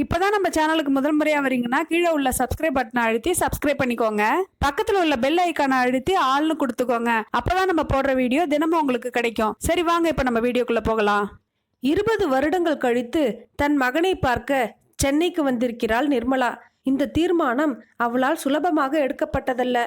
இப்போதான் நம்ம சேனலுக்கு முதல் முறையாக வரீங்கன்னா கீழே உள்ள சப்ஸ்கிரைப் பட்டனை அழுத்தி சப்ஸ்கிரைப் பண்ணிக்கோங்க. பக்கத்தில் உள்ள பெல் ஐக்கானை அழுத்தி ஆள்னு கொடுத்துக்கோங்க. அப்போதான் நம்ம போடுற வீடியோ தினமும் உங்களுக்கு கிடைக்கும். சரி வாங்க இப்போ நம்ம வீடியோக்குள்ளே போகலாம். இருபது வருடங்கள் கழித்து தன் மகனை பார்க்க சென்னைக்கு வந்திருக்கிறாள் நிர்மலா. இந்த தீர்மானம் அவளால் சுலபமாக எடுக்கப்பட்டதல்ல.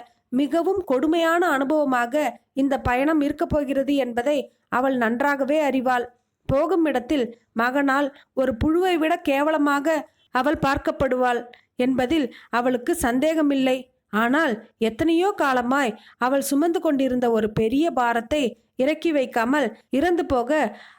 மிகவும் கொடுமையான அனுபவமாக இந்த பயணம் இருக்கப் போகிறது என்பதை அவள் நன்றாகவே அறிவாள். போகும் இடத்தில் மகனால் ஒரு புழுவை விட கேவலமாக அவள் பார்க்கப்படுவாள் என்பதில் அவளுக்கு சந்தேகமில்லை. ஆனால் எத்தனையோ காலமாய் அவள் சுமந்து கொண்டிருந்த ஒரு பெரிய பாரத்தை இறக்கி வைக்காமல் இறந்து போக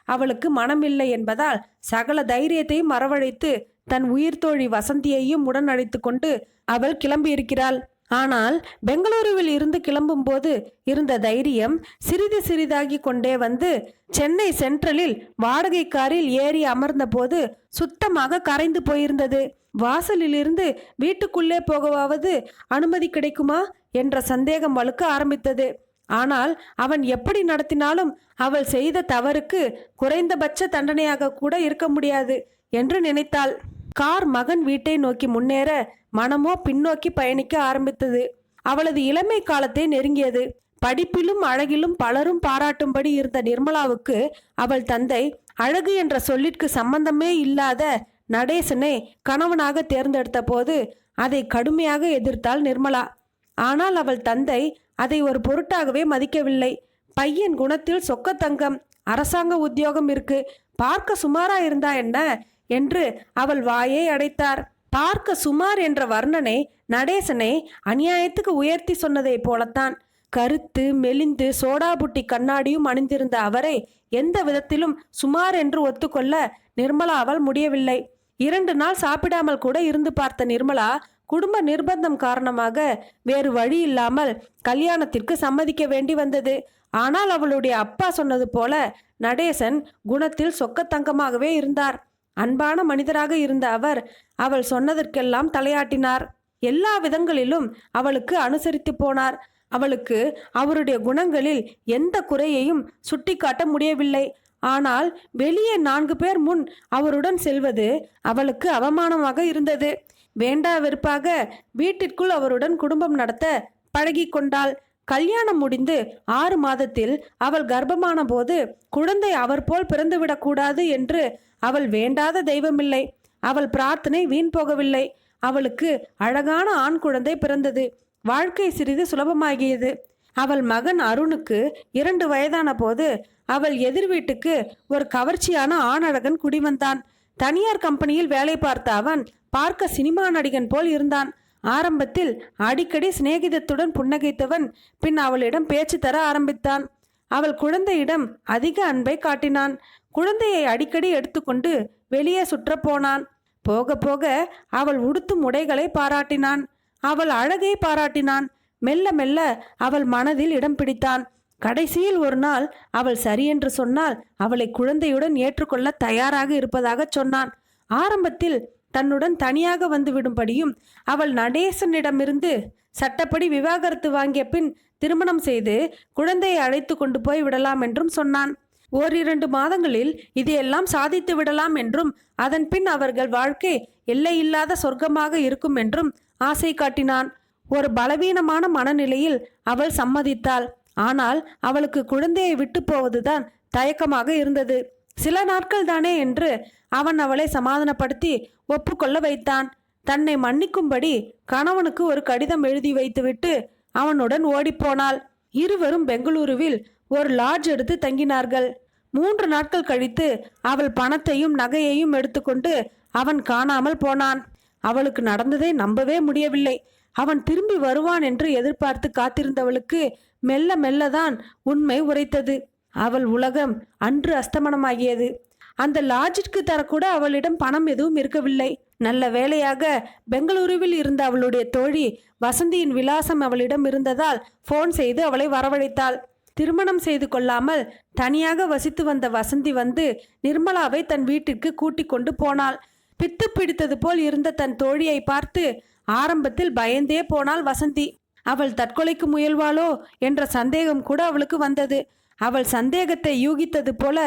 அவளுக்கு மனமில்லை என்பதால் சகல தைரியத்தையும் மறவழைத்து தன் உயிர்த்தோழி வசந்தியையும் உடன் அழைத்து கொண்டு அவள் கிளம்பியிருக்கிறாள். ஆனால் பெங்களூருவில் இருந்து கிளம்பும்போது இருந்த தைரியம் சிறிது சிறிதாகி கொண்டே வந்து சென்னை சென்ட்ரலில் வாடகை காரில் ஏறி அமர்ந்தபோது சுத்தமாக கரைந்து போயிருந்தது. வாசலிலிருந்து வீட்டுக்குள்ளே போகவாவது அனுமதி கிடைக்குமா? என்ற சந்தேகம் வலுக்க ஆரம்பித்தது. ஆனால் அவன் எப்படி நடத்தினாலும் அவள் செய்த தவறுக்கு குறைந்தபட்ச தண்டனையாக கூட இருக்க முடியாது என்று நினைத்தாள். கார் மகன் வீட்டை நோக்கி முன்னேற மனமோ பின்னோக்கி பயணிக்க ஆரம்பித்தது. அவளது இளமை காலத்தை நெருங்கியது. படிப்பிலும் அழகிலும் பலரும் பாராட்டும்படி இருந்த நிர்மலாவுக்கு அவள் தந்தை அழகு என்ற சொல்லிற்கு சம்பந்தமே இல்லாத நடேசனை கணவனாக தேர்ந்தெடுத்த போது அதை கடுமையாக எதிர்த்தாள் நிர்மலா. ஆனால் அவள் தந்தை அதை ஒரு பொருட்டாகவே மதிக்கவில்லை. பையன் குணத்தில் சொக்கத்தங்கம் அரசாங்க உத்தியோகம் இருக்கு பார்க்க சுமாரா இருந்தா என்ன? என்று அவள் வாயை அடைத்தார். பார்க்க சுமார் என்ற வர்ணனை நடேசனை அநியாயத்துக்கு உயர்த்தி சொன்னதைப் போலத்தான். கருத்து மெலிந்து சோடாபுட்டி கண்ணாடியும் அணிந்திருந்த அவரை எந்த விதத்திலும் சுமார் என்று ஒத்துக்கொள்ள நிர்மலாவால் முடியவில்லை. இரண்டு நாள் சாப்பிடாமல் கூட இருந்து பார்த்த நிர்மலா குடும்ப நிர்பந்தம் காரணமாக வேறு வழி இல்லாமல் கல்யாணத்திற்கு சம்மதிக்க வேண்டி வந்தது. ஆனால் அவளுடைய அப்பா சொன்னது போல நடேசன் குணத்தில் சொக்கத்தங்கமாகவே இருந்தார். அன்பான மனிதராக இருந்த அவர் அவள் சொன்னதற்கெல்லாம் தலையாட்டினார். எல்லா விதங்களிலும் அவளுக்கு அனுசரித்து போனார். அவளுக்கு அவருடைய குணங்களில் எந்த குறையையும் சுட்டிக்காட்ட முடியவில்லை. ஆனால் வெளியே நான்கு பேர் முன் அவருடன் செல்வது அவளுக்கு அவமானமாக இருந்தது. வேண்டா வெறுப்பாக வீட்டிற்குள் அவருடன் குடும்பம் நடத்த பழகி கொண்டாள். கல்யாணம் முடிந்து ஆறு மாதத்தில் அவள் கர்ப்பமான போது குழந்தை அவர் போல் பிறந்துவிடக்கூடாது என்று அவள் வேண்டாத தெய்வமில்லை. அவள் பிரார்த்தனை வீண் போகவில்லை. அவளுக்கு அழகான ஆண் குழந்தை பிறந்தது. வாழ்க்கை சிறிது சுலபமாகியது. அவள் மகன் அருணுக்கு இரண்டு வயதான போது அவள் எதிர் வீட்டுக்கு ஒரு கவர்ச்சியான ஆணழகன் குடிவந்தான். தனியார் கம்பெனியில் வேலை பார்த்த அவன் பார்க்க சினிமா நடிகன் போல் இருந்தான். ஆரம்பத்தில் அடிக்கடி சிநேகிதத்துடன் புன்னகைத்தவன் பின் அவளிடம் பேச்சு தர ஆரம்பித்தான். அவள் குழந்தையிடம் அதிக அன்பை காட்டினான். குழந்தையை அடிக்கடி எடுத்துக்கொண்டு வெளியே சுற்றப் போனான். போக போக அவள் உடுத்தும் உடைகளை பாராட்டினான். அவள் அழகை பாராட்டினான். மெல்ல மெல்ல அவள் மனதில் இடம் பிடித்தான். கடைசியில் ஒரு நாள் அவள் சரியென்று சொன்னால் அவளை குழந்தையுடன் ஏற்றுக்கொள்ள தயாராக இருப்பதாகச் சொன்னான். ஆரம்பத்தில் தன்னுடன் தனியாக வந்து விடும்படியும் அவள் நடேசனிடமிருந்து சட்டப்படி விவாகரத்து வாங்கிய பின் திருமணம் செய்து குழந்தையை அழைத்து கொண்டு போய் விடலாம் என்றும் சொன்னான். ஓரிரண்டு மாதங்களில் இதையெல்லாம் சாதித்து விடலாம் என்றும் அதன் பின் அவர்கள் வாழ்க்கை எல்லையில்லாத சொர்க்கமாக இருக்கும் என்றும் ஆசை காட்டினான். ஒரு பலவீனமான மனநிலையில் அவள் சம்மதித்தாள். ஆனால் அவளுக்கு குழந்தையை விட்டு போவதுதான் தயக்கமாக இருந்தது. சில நாட்கள் தானே என்று அவன் அவளை சமாதானப்படுத்தி ஒப்புக்கொள்ள வைத்தான். தன்னை மன்னிக்கும்படி கணவனுக்கு ஒரு கடிதம் எழுதி வைத்துவிட்டு அவனுடன் ஓடிப்போனாள். இருவரும் பெங்களூருவில் ஒரு லாட்ஜ் எடுத்து தங்கினார்கள். மூன்று நாட்கள் கழித்து அவள் பணத்தையும் நகையையும் எடுத்துக்கொண்டு அவன் காணாமல் போனான். அவளுக்கு நடந்ததை நம்பவே முடியவில்லை. அவன் திரும்பி வருவான் என்று எதிர்பார்த்து காத்திருந்தவளுக்கு மெல்ல மெல்லதான் உண்மை உரைத்தது. அவள் உலகம் அன்று அஸ்தமனமாகியது. அந்த லாட்ஜிற்கு தரக்கூட அவளிடம் பணம் எதுவும் இருக்கவில்லை. நல்ல வேளையாக பெங்களூருவில் இருந்த அவளுடைய தோழி வசந்தியின் விலாசம் அவளிடம் இருந்ததால் ஃபோன் செய்து அவளை வரவழைத்தாள். திருமணம் செய்து கொள்ளாமல் தனியாக வசித்து வந்த வசந்தி வந்து நிர்மலாவை தன் வீட்டிற்கு கூட்டிக் கொண்டு போனாள். பித்து பிடித்தது போல் இருந்த தன் தோழியை பார்த்து ஆரம்பத்தில் பயந்தே போனாள் வசந்தி. அவள் தற்கொலைக்கு முயல்வாளோ என்ற சந்தேகம் கூட அவளுக்கு வந்தது. அவள் சந்தேகத்தை யூகித்தது போல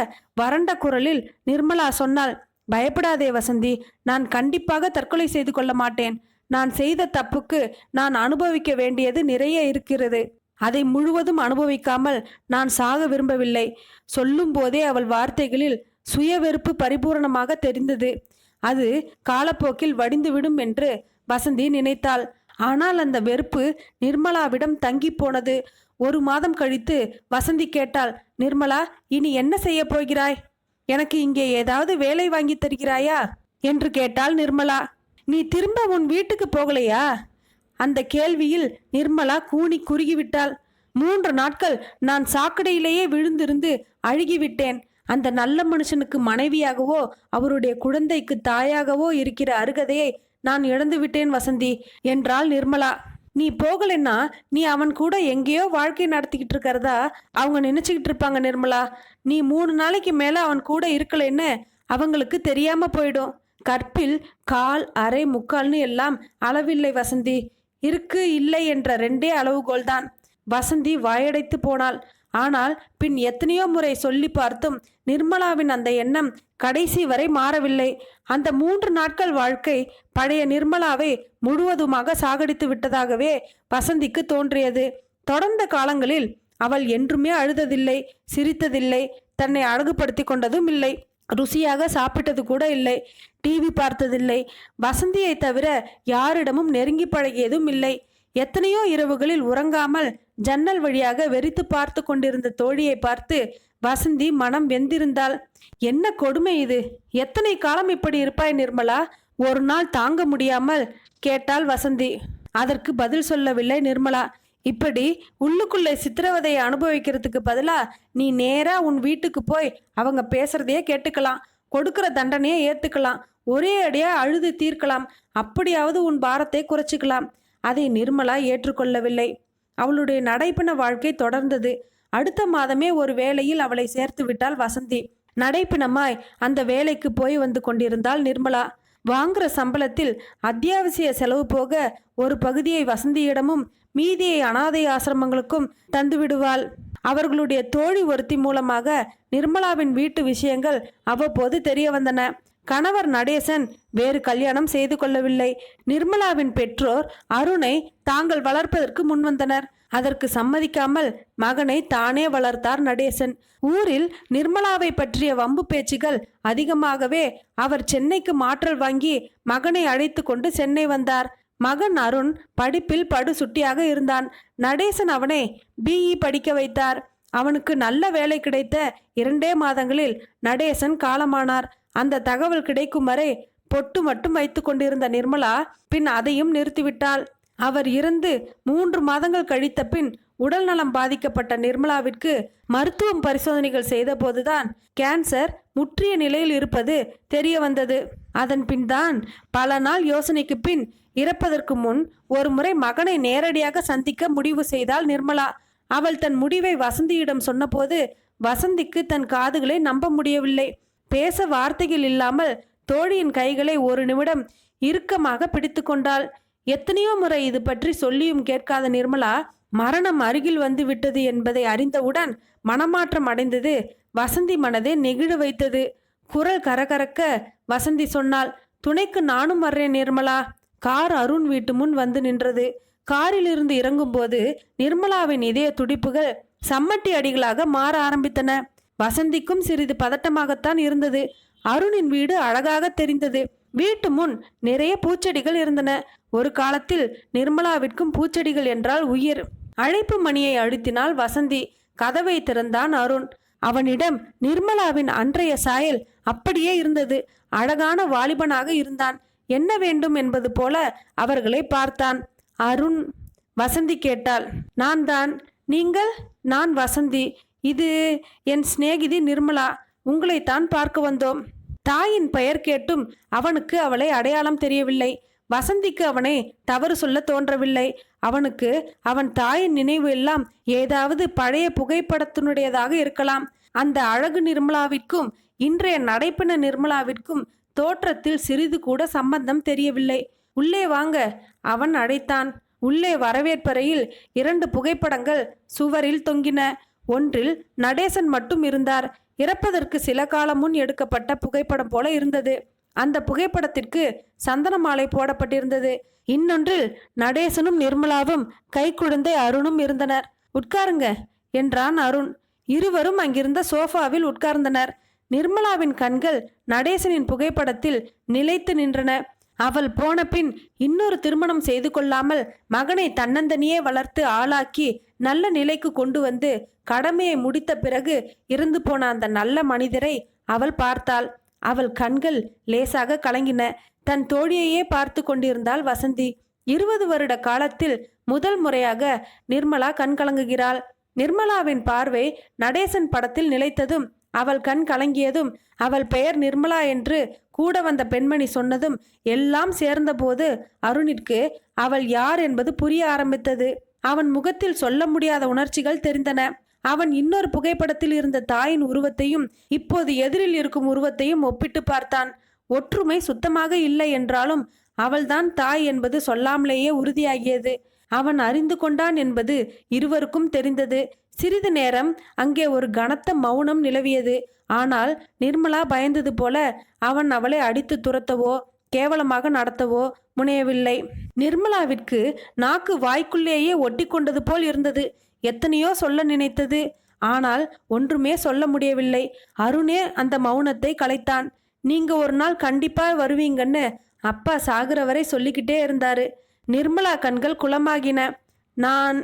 வறண்ட குரலில் நிர்மலா சொன்னாள் பயப்படாதே வசந்தி நான் கண்டிப்பாக தற்கொலை செய்து கொள்ள மாட்டேன். நான் செய்த தப்புக்கு நான் அனுபவிக்க வேண்டியது நிறைய இருக்கிறது. அதை முழுவதும் அனுபவிக்காமல் நான் சாக விரும்பவில்லை. சொல்லும் போதே அவள் வார்த்தைகளில் சுய வெறுப்பு பரிபூரணமாக தெரிந்தது. அது காலப்போக்கில் வடிந்துவிடும் என்று வசந்தி நினைத்தாள். ஆனால் அந்த வெறுப்பு நிர்மலாவிடம் தங்கி போனது. ஒரு மாதம் கழித்து வசந்தி கேட்டாள் நிர்மலா இனி என்ன செய்ய போகிறாய்? எனக்கு இங்கே ஏதாவது வேலை வாங்கி தருகிறாயா? என்று கேட்டாள் நிர்மலா. நீ திரும்ப உன் வீட்டுக்கு போகலையா? அந்த கேள்வியில் நிர்மலா கூனி குறுகிவிட்டாள். மூன்று நாட்கள் நான் சாக்கடையிலேயே விழுந்திருந்து அழுகிவிட்டேன். அந்த நல்ல மனுஷனுக்கு மனைவியாகவோ அவருடைய குழந்தைக்கு தாயாகவோ இருக்கிற அருகதையை நான் இழந்துவிட்டேன் வசந்தி என்றாள் நிர்மலா. நீ போகலைன்னா நீ அவன் கூட எங்கேயோ வாழ்க்கை நடத்திக்கிட்டு இருக்கிறதா அவங்க நினைச்சுக்கிட்டு இருப்பாங்க நிர்மலா. நீ மூணு நாளைக்கு மேல அவன் கூட இருக்கலைன்னு அவங்களுக்கு தெரியாம போயிடும். கற்பில் கால் அரை முக்கால்னு எல்லாம் அளவில்லை வசந்தி. இருக்கு இல்லை என்ற ரெண்டே அளவுகோல்தான். வசந்தி வாயடைத்து போனாள். ஆனால் பின் எத்தனையோ முறை சொல்லி பார்த்தும் நிர்மலாவின் அந்த எண்ணம் கடைசி வரை மாறவில்லை. அந்த மூன்று நாட்கள் வாழ்க்கை பழைய நிர்மலாவை முழுவதுமாக சாகடித்து விட்டதாகவே வசந்திக்கு தோன்றியது. தொடர்ந்த காலங்களில் அவள் என்றுமே அழுததில்லை சிரித்ததில்லை தன்னை அழகுபடுத்தி கொண்டதும் இல்லை ருசியாக சாப்பிட்டது கூட இல்லை டிவி பார்த்ததில்லை. வசந்தியை தவிர யாரிடமும் நெருங்கி பழகியதும் இல்லை. எத்தனையோ இரவுகளில் உறங்காமல் ஜன்னல் வழியாக வெறித்து பார்த்து கொண்டிருந்த தோழியை பார்த்து வசந்தி மனம் வெந்திருந்தாள் என்ன கொடுமை இது? எத்தனை காலம் இப்படி இருப்பாய் நிர்மலா? ஒரு நாள் தாங்க முடியாமல் கேட்டாள் வசந்தி. அதற்கு பதில் சொல்லவில்லை நிர்மலா. இப்படி உள்ளுக்குள்ளே சித்திரவதையை அனுபவிக்கிறதுக்கு பதிலா நீ நேரா உன் வீட்டுக்கு போய் அவங்க பேசுறதையே கேட்டுக்கலாம். கொடுக்கிற தண்டனையை ஏத்துக்கலாம். ஒரே அடியா அழுது தீர்க்கலாம். அப்படியாவது உன் பாரத்தை குறைச்சிக்கலாம். அதை நிர்மலா ஏற்றுக்கொள்ளவில்லை. அவளுடைய நடைப்பண வாழ்க்கை தொடர்ந்தது. அடுத்த மாதமே ஒரு வேளையில் அவளை சேர்த்து விட்டாள் வசந்தி. நடைப்பிணமாய் அந்த வேலைக்கு போய் வந்து கொண்டிருந்தாள் நிர்மலா. வாங்குற சம்பளத்தில் அத்தியாவசிய செலவு போக ஒரு பகுதியை வசந்தியிடமும் மீதியை அனாதை ஆசிரமங்களுக்கும் தந்துவிடுவாள் அவர்களுடைய தோழி ஒருத்தி மூலமாக நிர்மலாவின் வீட்டு விஷயங்கள் அவ்வப்போது தெரிய வந்தன. கணவர் நடேசன் வேறு கல்யாணம் செய்து கொள்ளவில்லை. நிர்மலாவின் பெற்றோர் அருணை தாங்கள் வளர்ப்பதற்கு முன்வந்தனர். அதற்கு சம்மதிக்காமல் மகனை தானே வளர்த்தார் நடேசன். ஊரில் நிர்மலாவை பற்றிய வம்பு பேச்சுகள் அதிகமாகவே அவர் சென்னைக்கு மாற்றல் வாங்கி மகனை அழைத்து கொண்டு சென்னை வந்தார். மகன் அருண் படிப்பில் படு சுட்டியாக இருந்தான். நடேசன் அவனை பிஇ படிக்க வைத்தார். அவனுக்கு நல்ல வேலை கிடைத்த இரண்டே மாதங்களில் நடேசன் காலமானார். அந்த தகவல் கிடைக்கும் வரை பொட்டு மட்டும் வைத்து கொண்டிருந்த நிர்மலா பின் அதையும் நிறுத்திவிட்டாள். அவர் இருந்து மூன்று மாதங்கள் கழித்த பின் உடல் நலம் பாதிக்கப்பட்ட நிர்மலாவிற்கு மருத்துவம் பரிசோதனைகள் செய்தபோதுதான் கேன்சர் முற்றிய நிலையில் இருப்பது தெரிய வந்தது. அதன் பின் தான் பல நாள் யோசனைக்கு பின் இறப்பதற்கு முன் ஒரு முறை மகனை நேரடியாக சந்திக்க முடிவு செய்தாள் நிர்மலா. அவள் தன் முடிவை வசந்தியிடம் சொன்னபோது வசந்திக்கு தன் காதுகளை நம்ப முடியவில்லை. பேச வார்த்தைகள் இல்லாமல் தோழியின் கைகளை ஒரு நிமிடம் இறுக்கமாக பிடித்து கொண்டாள் எத்தனையோ முறை இது பற்றி சொல்லியும் கேட்காத நிர்மலா மரணம் அருகில் வந்து விட்டது என்பதை அறிந்தவுடன் மனமாற்றம் அடைந்தது. வசந்தி மனதை நெகிழ வைத்தது. குரல் கரகரக்க வசந்தி சொன்னால் துணைக்கு நானும் வர்றேன் நிர்மலா. கார் அருண் வீட்டு முன் வந்து நின்றது. காரிலிருந்து இறங்கும்போது நிர்மலாவின் இதய துடிப்புகள் சம்மட்டி அடிகளாக மாற ஆரம்பித்தன. வசந்திக்கும் சிறிது பதட்டமாகத்தான் இருந்தது. அருணின் வீடு அழகாக தெரிந்தது. வீட்டு முன் நிறைய பூச்செடிகள் இருந்தன. ஒரு காலத்தில் நிர்மலாவிற்கும் பூச்செடிகள் என்றால் உயிர். அழைப்பு மணியை அழுத்தினால் வசந்தி. கதவை திறந்தான் அருண். அவனிடம் நிர்மலாவின் அன்றைய சாயல் அப்படியே இருந்தது. அழகான வாலிபனாக இருந்தான். என்ன வேண்டும் என்பது போல அவர்களை பார்த்தான். அருண் வசந்தி கேட்டாள். நான் தான் நீங்கள்? நான் வசந்தி. இது என் சிநேகிதி நிர்மலா. உங்களைத்தான் பார்க்க வந்தோம். தாயின் பெயர் கேட்டும் அவனுக்கு அவளை அடையாளம் தெரியவில்லை. வசந்திக்கு அவனை தவறு சொல்ல தோன்றவில்லை. அவனுக்கு அவன் தாயின் நினைவு எல்லாம் ஏதாவது பழைய புகைப்படத்தினுடையதாக இருக்கலாம். அந்த அழகு நிர்மலாவிற்கும் இன்றைய நடைப்பின நிர்மலாவிற்கும் தோற்றத்தில் சிறிது கூட சம்பந்தம் தெரியவில்லை. உள்ளே வாங்க அவன் அழைத்தான் உள்ளே வரவேற்பறையில் இரண்டு புகைப்படங்கள் சுவரில் தொங்கின. ஒன்றில் நடேசன் மட்டும் இருந்தார். இறப்பதற்கு சில காலம் முன் எடுக்கப்பட்ட புகைப்படம் போல இருந்தது. அந்த புகைப்படத்திற்கு சந்தன மாலை போடப்பட்டிருந்தது. இன்னொன்றில் நடேசனும் நிர்மலாவும் கை குழந்தை அருணும் இருந்தனர். உட்காருங்க என்றான் அருண். இருவரும் அங்கிருந்த சோஃபாவில் உட்கார்ந்தனர். நிர்மலாவின் கண்கள் நடேசனின் புகைப்படத்தில் நிலைத்து நின்றன. அவள் போன பின் இன்னொரு திருமணம் செய்து கொள்ளாமல் மகனை தன்னந்தனியே வளர்த்து ஆளாக்கி நல்ல நிலைக்கு கொண்டு வந்து கடமையை முடித்த பிறகு இருந்து போன அந்த நல்ல மனிதரை அவள் பார்த்தாள். அவள் கண்கள் லேசாக கலங்கின. தன் தோழியையே பார்த்து கொண்டிருந்தாள் வசந்தி. இருபது வருட காலத்தில் முதல் முறையாக நிர்மலா கண் கலங்குகிறாள். நிர்மலாவின் பார்வை நடேசன் படத்தில் நிலைத்ததும் அவள் கண் கலங்கியதும் அவள் பெயர் நிர்மலா என்று கூட வந்த பெண்மணி சொன்னதும் எல்லாம் சேர்ந்தபோது அருணிற்கு அவள் யார் என்பது புரிய ஆரம்பித்தது. அவன் முகத்தில் சொல்ல முடியாத உணர்ச்சிகள் தெரிந்தன. அவன் இன்னொரு புகைப்படத்தில் இருந்த தாயின் உருவத்தையும் இப்போது எதிரில் இருக்கும் உருவத்தையும் ஒப்பிட்டு பார்த்தான். ஒற்றுமை சுத்தமாக இல்லை என்றாலும் அவள்தான் தாய் என்பது சொல்லாமலேயே உறுதியாகியது. அவன் அறிந்து கொண்டான் என்பது இருவருக்கும் தெரிந்தது. சிறிது நேரம் அங்கே ஒரு கனத்த மௌனம் நிலவியது. ஆனால் நிர்மலா பயந்தது போல அவன் அவளை அடித்து துரத்தவோ கேவலமாக நடத்தவோ முனையவில்லை. நிர்மலாவிற்கு நாக்கு வாய்க்குள்ளேயே ஒட்டி கொண்டது போல் இருந்தது. எத்தனையோ சொல்ல நினைத்தது. ஆனால் ஒன்றுமே சொல்ல முடியவில்லை. அருணே அந்த மௌனத்தை கலைத்தான். நீங்க ஒரு நாள் கண்டிப்பா வருவீங்கன்னு அப்பா சாகுற வரை சொல்லிக்கிட்டே இருந்தாரு. நிர்மலா கண்கள் குளமாகின. நான்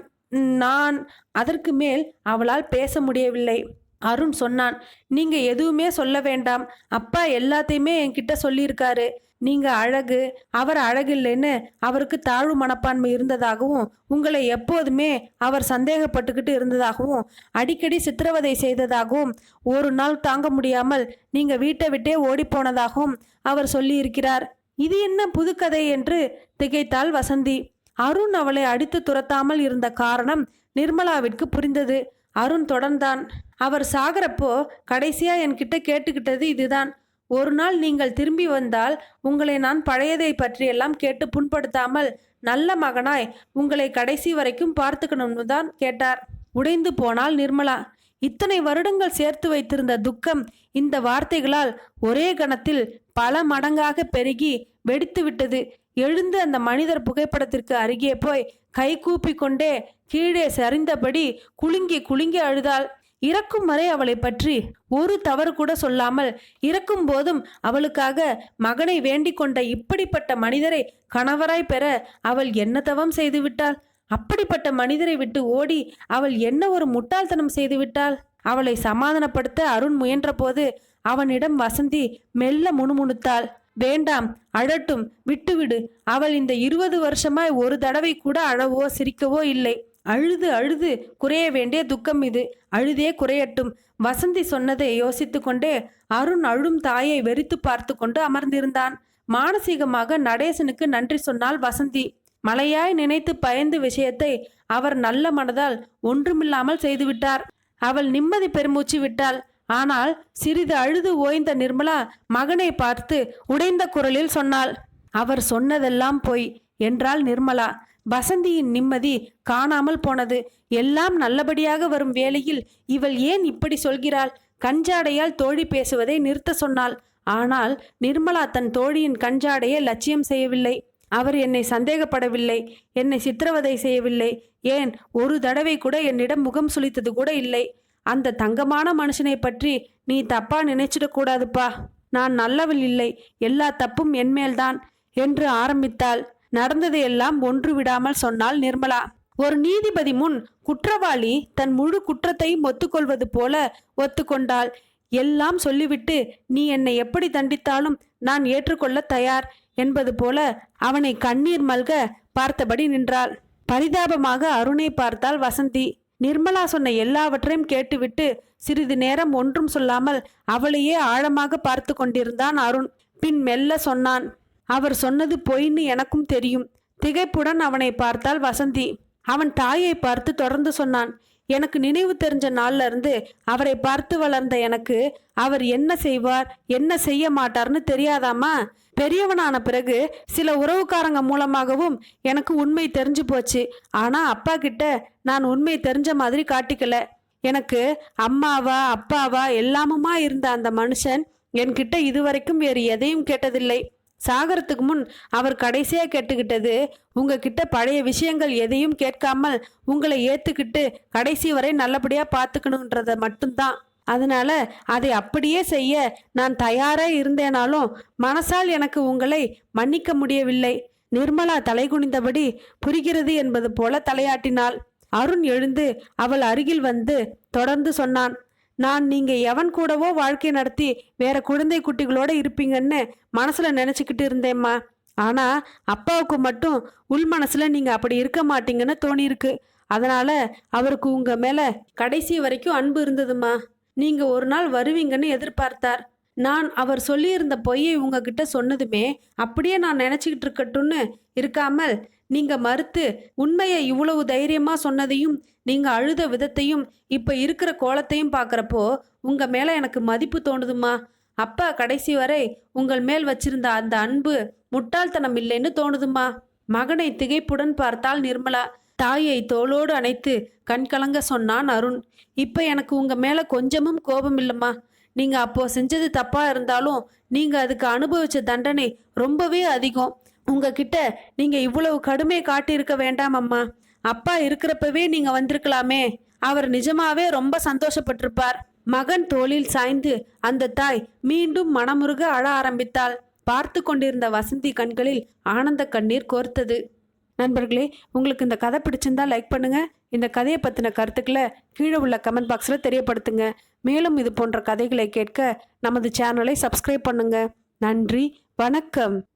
நான் அதற்கு மேல் அவளால் பேச முடியவில்லை. அருண் சொன்னான் நீங்க எதுவுமே சொல்ல வேண்டாம். அப்பா எல்லாத்தையுமே என்கிட்ட சொல்லியிருக்காரு. நீங்க அழகு அவர் அழகில்லைன்னு அவருக்கு தாழ்வு மனப்பான்மை இருந்ததாகவும் உங்களை எப்போதுமே அவர் சந்தேகப்பட்டுக்கிட்டு இருந்ததாகவும் அடிக்கடி சித்திரவதை செய்ததாகவும் ஒரு நாள் தாங்க முடியாமல் நீங்க வீட்டை விட்டே ஓடிப்போனதாகவும் அவர் சொல்லியிருக்கிறார். இது என்ன புதுக்கதை என்று திகைத்தாள் வசந்தி. அருண் அவளை அடித்து துரத்தாமல் இருந்த காரணம் நிர்மலாவிற்கு புரிந்தது. அருண் தொடர்ந்தான். அவர் சாகிறப்போ கடைசியா என்கிட்ட கேட்டுக்கிட்டது இதுதான். ஒரு நாள் நீங்கள் திரும்பி வந்தால் உங்களை நான் பழையதை பற்றியெல்லாம் கேட்டு புண்படுத்தாமல் நல்ல மகனாய் உங்களை கடைசி வரைக்கும் பார்த்துக்கணும்னு தான் கேட்டார். உடைந்து போனால் நிர்மலா. இத்தனை வருடங்கள் சேர்த்து வைத்திருந்த துக்கம் இந்த வார்த்தைகளால் ஒரே கணத்தில் பல மடங்காக பெருகி வெடித்து விட்டது. எழுந்து அந்த மனிதர் புகைப்படத்திற்கு அருகே போய் கை கூப்பி கொண்டே கீழே சரிந்தபடி குலுங்கி குலுங்கி அழுதாள். இறக்கும் வரை அவளை பற்றி ஒரு தவறு கூட சொல்லாமல் இறக்கும் போதும் அவளுக்காக மகனை வேண்டிக் கொண்ட இப்படிப்பட்ட மனிதரை கணவராய் பெற அவள் என்ன தவம் செய்துவிட்டாள் அப்படிப்பட்ட மனிதரை விட்டு ஓடி அவள் என்ன ஒரு முட்டாள்தனம் செய்துவிட்டாள் அவளை சமாதானப்படுத்த அருண் முயன்றபோது அவனிடம் வசந்தி மெல்ல முணுமுணுத்தாள். வேண்டாம் அழட்டும் விட்டுவிடு. அவள் இந்த இருபது வருஷமாய் ஒரு தடவை கூட அழவோ சிரிக்கவோ இல்லை. அழுது அழுது குறைய வேண்டிய துக்கம் இது. அழுதே குறையட்டும். வசந்தி சொன்னதை யோசித்து கொண்டே அருண் அழும் தாயை வெறித்து பார்த்து கொண்டு அமர்ந்திருந்தான். மானசீகமாக நடேசனுக்கு நன்றி சொன்னாள் வசந்தி. மலையாய் நினைத்து பயந்து விஷயத்தை அவர் நல்ல மனதால் ஒன்றுமில்லாமல் செய்துவிட்டார். அவள் நிம்மதி பெருமூச்சு விட்டாள். ஆனால் சிறிது அழுது ஓய்ந்த நிர்மலா மகனை பார்த்து உடைந்த குரலில் சொன்னாள். அவர் சொன்னதெல்லாம் பொய் என்றாள் நிர்மலா. வசந்தியின் நிம்மதி காணாமல் போனது. எல்லாம் நல்லபடியாக வரும் வேளையில் இவள் ஏன் இப்படி சொல்கிறாள்? கஞ்சாடையால் தோழி பேசுவதை நிறுத்த சொன்னாள். ஆனால் நிர்மலா தன் தோழியின் கஞ்சாடையை லட்சியம் செய்யவில்லை. அவர் என்னை சந்தேகப்படவில்லை. என்னை சித்திரவதை செய்யவில்லை. ஏன்? ஒரு தடவை கூட என்னிடம் முகம் சுளித்தது கூட இல்லை. அந்த தங்கமான மனுஷனை பற்றி நீ தப்பா நினைச்சிடக்கூடாதுப்பா நான் நல்லவள் இல்லை. எல்லா தப்பும் என்மேல்தான் என்று ஆரம்பித்தாள். நடந்ததையெல்லாம் ஒன்று விடாமல் சொன்னாள் நிர்மலா. ஒரு நீதிபதி முன் குற்றவாளி தன் முழு குற்றத்தையும் ஒத்துக்கொள்வது போல ஒத்துக்கொண்டாள். எல்லாம் சொல்லிவிட்டு நீ என்னை எப்படி தண்டித்தாலும் நான் ஏற்றுக்கொள்ள தயார் என்பது போல அவனை கண்ணீர் மல்க பார்த்தபடி நின்றாள். பரிதாபமாக அருணை பார்த்தாள் வசந்தி. நிர்மலா சொன்ன எல்லாவற்றையும் கேட்டுவிட்டு சிறிது நேரம் ஒன்றும் சொல்லாமல் அவளையே ஆழமாக பார்த்து கொண்டிருந்தான் அருண். பின் மெல்ல சொன்னான் அவர் சொன்னது பொய்ன்னு எனக்கும் தெரியும். திகைப்புடன் அவனை பார்த்தாள் வசந்தி. அவன் தாயை பார்த்து தொடர்ந்து சொன்னான். எனக்கு நினைவு தெரிஞ்ச நாள்ல இருந்து அவரை பார்த்து வளர்ந்த எனக்கு அவர் என்ன செய்வார் என்ன செய்ய மாட்டார்னு தெரியாதாமா பெரியவனான பிறகு சில உறவுக்காரங்க மூலமாகவும் எனக்கு உண்மை தெரிஞ்சு போச்சு. ஆனா அப்பா கிட்ட நான் உண்மை தெரிஞ்ச மாதிரி காட்டிக்கல. எனக்கு அம்மாவா அப்பாவா எல்லாமுமா இருந்த அந்த மனுஷன் என்கிட்ட இதுவரைக்கும் வேறு எதையும் கேட்டதில்லை. சாகரத்துக்கு முன் அவர் கடைசியாக கேட்டுக்கிட்டது உங்ககிட்ட பழைய விஷயங்கள் எதையும் கேட்காமல் உங்களை ஏற்றுக்கிட்டு கடைசி வரை நல்லபடியாக பார்த்துக்கணுன்றத மட்டும்தான். அதனால அதை அப்படியே செய்ய நான் தயாராக இருந்தேனாலும் மனசால் எனக்கு உங்களை மன்னிக்க முடியவில்லை. நிர்மலா தலைகுனிந்தபடி புரிகிறது என்பது போல தலையாட்டினாள். அருண் எழுந்து அவள் அருகில் வந்து தொடர்ந்து சொன்னான். நான் நீங்க எவன் கூடவோ வாழ்க்கை நடத்தி வேற குழந்தை குட்டிகளோட இருப்பீங்கன்னு மனசுல நினைச்சுக்கிட்டு இருந்தேம்மா. ஆனா அப்பாவுக்கு மட்டும் உள் மனசுல நீங்க அப்படி இருக்க மாட்டீங்கன்னு தோணியிருக்கு. அதனால அவருக்கு உங்க மேல கடைசி வரைக்கும் அன்பு இருந்ததுமா நீங்க ஒரு நாள் வருவீங்கன்னு எதிர்பார்த்தார். நான் அவர் சொல்லியிருந்த பொய்யை உங்ககிட்ட சொன்னதுமே அப்படியே நான் நினச்சிக்கிட்டு இருக்கட்டும்னு இருக்காமல் நீங்க மறுத்து உண்மையை இவ்வளவு தைரியமா சொன்னதையும் நீங்க அழுத விதத்தையும் இப்ப இருக்கிற கோலத்தையும் பாக்குறப்போ உங்க மேல எனக்கு மதிப்பு தோணுதுமா அப்பா கடைசி வரை உங்கள் மேல் வச்சிருந்த அந்த அன்பு முட்டாள்தனம் இல்லைன்னு தோணுதுமா மகனை திகைப்புடன் பார்த்தால் நிர்மலா. தாயை தோளோடு அணைத்து கண்கலங்க சொன்னான் அருண். இப்ப எனக்கு உங்க மேல கொஞ்சமும் கோபம் இல்லம்மா. நீங்க அப்போ செஞ்சது தப்பா இருந்தாலும் நீங்க அதுக்கு அனுபவிச்ச தண்டனை ரொம்பவே அதிகம். உங்ககிட்ட நீங்க இவ்வளவு கடுமை காட்டியிருக்க வேண்டாம் அம்மா. அப்பா இருக்கிறப்பவே நீங்க வந்திருக்கலாமே. அவர் நிஜமாவே ரொம்ப சந்தோஷப்பட்டிருப்பார். மகன் தோளில் சாய்ந்து அந்த தாய் மீண்டும் மனமுருக அழ ஆரம்பித்தாள். பார்த்து கொண்டிருந்த வசந்தி கண்களில் ஆனந்த கண்ணீர் கோர்த்தது. நண்பர்களே உங்களுக்கு இந்த கதை பிடிச்சிருந்தா லைக் பண்ணுங்க. இந்த கதையை பற்றின கருத்துக்களை கீழே உள்ள கமெண்ட் பாக்ஸில் தெரியப்படுத்துங்க. மேலும் இது போன்ற கதைகளை கேட்க நமது சேனலை சப்ஸ்கிரைப் பண்ணுங்க. நன்றி வணக்கம்.